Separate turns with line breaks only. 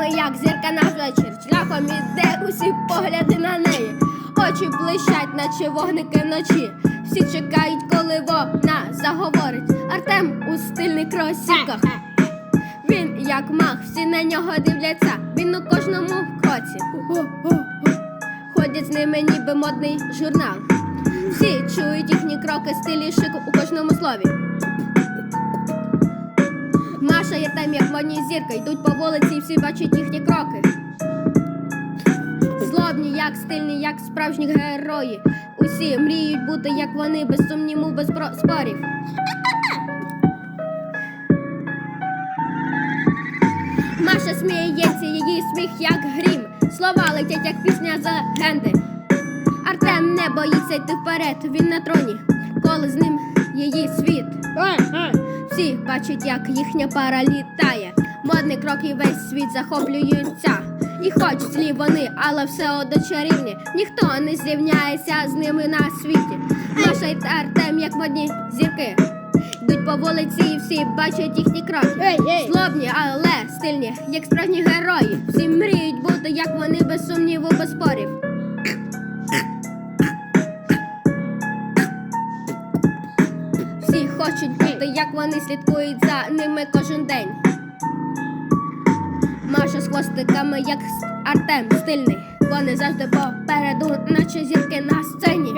як зірка надвечір, шляхом іде усі погляди на неї. Очі блищать, наче вогники вночі. Всі чекають, коли вона заговорить. Артем у стильних кросівках. Він як мах, всі на нього дивляться. Він у кожному кроці. Ходять з ними ніби модний журнал. Всі чують їхні кроки, стилі шику у кожному слові. Маша і як модні зірки, йдуть по вулиці, і всі бачать їхні кроки. Злобні, як стильні, як справжні герої. Усі мріють бути, як вони, без сумніву, без спорів. Маша сміється, її сміх як грім. Слова летять, як пісня з легенди. Артем не боїться йти вперед, він на троні, коли з ним її світ. Всі бачать, як їхня пара літає. Модний крок і весь світ захоплюються. І хоч злі вони, але все одочарівні. Ніхто не зрівняється з ними на світі. Маша й Артем, як модні зірки. Йдуть по вулиці і всі бачать їхні кроки. Злобні, але стильні, як справжні герої. Всі мріють бути, як вони без сумніву, без спорів. Хочуть бути, як вони слідкують за ними кожен день. Маша з хвостиками, як Артем, стильний. Вони завжди попереду, наче зірки на сцені.